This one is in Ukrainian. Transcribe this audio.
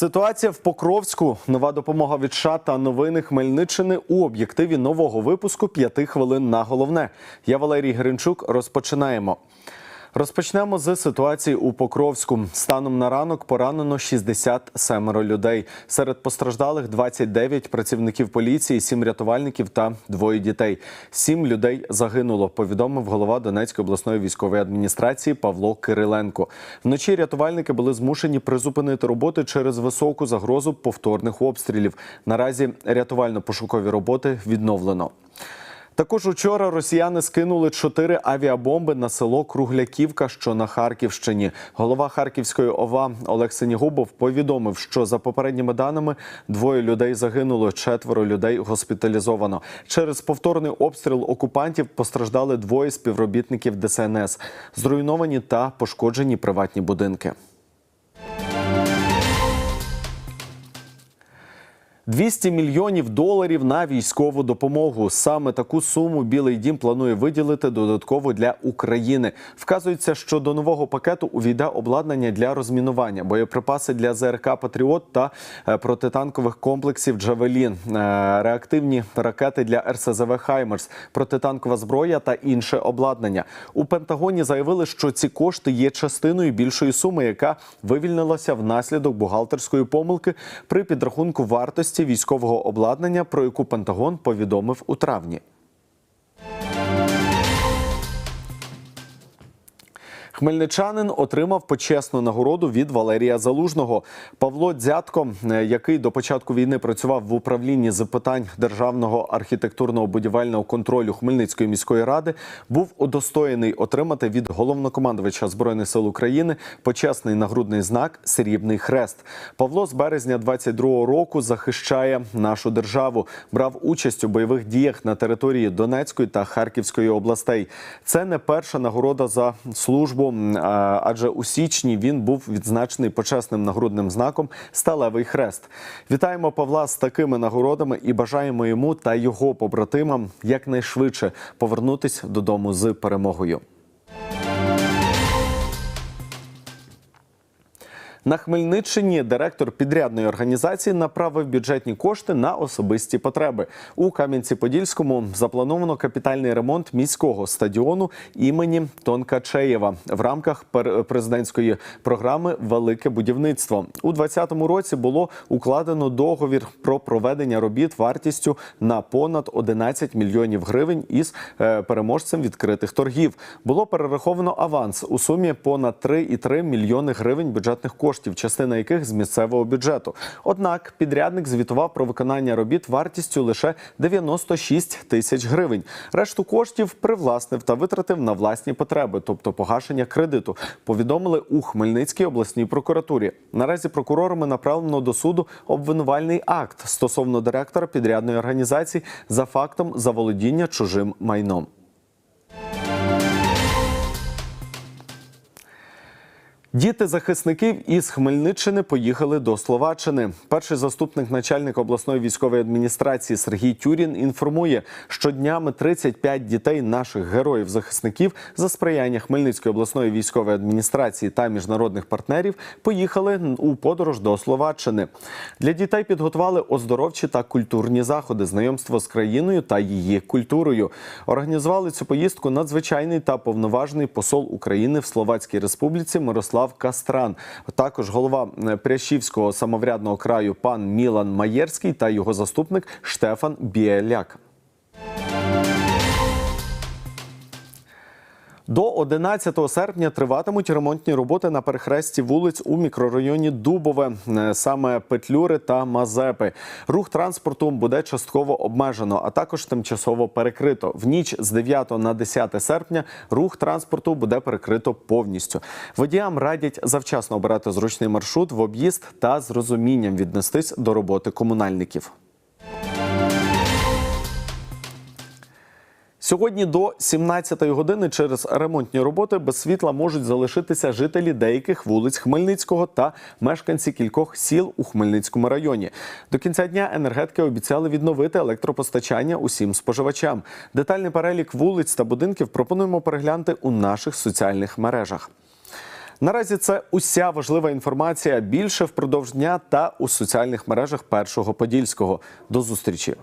Ситуація в Покровську. Нова допомога від США та новини Хмельниччини у об'єктиві нового випуску «П'яти хвилин на головне. Я Валерій Гринчук. Розпочинаємо. Розпочнемо з ситуації у Покровську. Станом на ранок поранено 67 людей. Серед постраждалих 29 працівників поліції, 7 рятувальників та двоє дітей. Сім людей загинуло. Повідомив голова Донецької обласної військової адміністрації Павло Кириленко. Вночі рятувальники були змушені призупинити роботи через високу загрозу повторних обстрілів. Наразі рятувально-пошукові роботи відновлено. Також учора росіяни скинули чотири авіабомби на село Кругляківка, що на Харківщині. Голова Харківської ОВА Олег Синігубов повідомив, що за попередніми даними двоє людей загинуло, четверо людей госпіталізовано. Через повторний обстріл окупантів постраждали двоє співробітників ДСНС. Зруйновані та пошкоджені приватні будинки. 200 мільйонів доларів на військову допомогу. Саме таку суму Білий Дім планує виділити додатково для України. Вказується, що до нового пакету увійде обладнання для розмінування, боєприпаси для ЗРК Патріот та е, протитанкових комплексів Джавелін, е, реактивні ракети для РСЗВ Хаймерс, протитанкова зброя та інше обладнання. У Пентагоні заявили, що ці кошти є частиною більшої суми, яка вивільнилася внаслідок бухгалтерської помилки при підрахунку вартості військового обладнання, про яку Пентагон повідомив у травні. Хмельничанин отримав почесну нагороду від Валерія Залужного. Павло Дзятко, е, який до початку війни працював в управлінні з питань державного архітектурного будівельного контролю Хмельницької міської ради, був удостоєний отримати від головнокомандувача збройних сил України почесний нагрудний знак Срібний хрест. Павло з березня 22-го року захищає нашу державу, брав участь у бойових діях на території Донецької та Харківської областей. Це не перша нагорода за службу, адже у січні він був відзначений почесним нагрудним знаком Сталевий хрест. Вітаємо Павла з такими нагородами і бажаємо йому та його побратимам якнайшвидше повернутися додому з перемогою. На Хмельниччині директор підрядної організації направив бюджетні кошти на особисті потреби. У Кам'янці-Подільському заплановано капітальний ремонт міського стадіону імені Тонкачеєва в рамках президентської програми Велике будівництво. У 2020 році було укладено договір про проведення робіт вартістю на понад 11 мільйонів гривень із е, переможцем відкритих торгів. Було перераховано аванс у сумі понад 3,3 мільйони гривень бюджетних коштів, частина яких з місцевого бюджету. Однак підрядник звітував про виконання робіт вартістю лише 96 тисяч гривень. Решту коштів привласнив та витратив на власні потреби, тобто погашення кредиту. Повідомили у Хмельницькій обласній прокуратурі. Наразі прокурорами направлено до суду обвинувальний акт стосовно директора підрядної організації за фактом заволодіння чужим майном. Діти захисників із Хмельниччини поїхали до Словаччини. Перший заступник начальника обласної військової адміністрації Сергій Тюрін інформує, що днями 35 дітей наших героїв-захисників за сприяння Хмельницької обласної військової адміністрації та міжнародних партнерів поїхали у подорож до Словаччини. Для дітей підготували оздоровчі та культурні заходи, знайомство з країною та її культурою. Організували цю поїздку надзвичайний та повноважний посол України в Словацькій Республіці Мирослав Кастран. Також голова е, Прящівського самоврядного краю пан Мілан Маєрський та його заступник Штефан Біеляк. До 11 серпня триватимуть ремонтні роботи на перехресті вулиць у мікрорайоні Дубове, е, саме Петлюри та Мазепи. Рух транспорту буде частково обмежено, а також тимчасово перекрито. В ніч з 9 на 10 серпня рух транспорту буде перекрито повністю. Водіям радять завчасно обирати зручний маршрут в об'їзд та з розумінням віднестись до роботи комунальників. Сьогодні до 17-ї години через ремонтні роботи без світла можуть залишитися жителі деяких вулиць Хмельницького та мешканці кількох сіл у Хмельницькому районі. До кінця дня енергетики обіцяли відновити електропостачання усім споживачам. Детальний перелік вулиць та будинків пропонуємо переглянути у наших соціальних мережах. Наразі це уся важлива інформація. Більше впродовж дня та у соціальних мережах першого подільського. До зустрічі.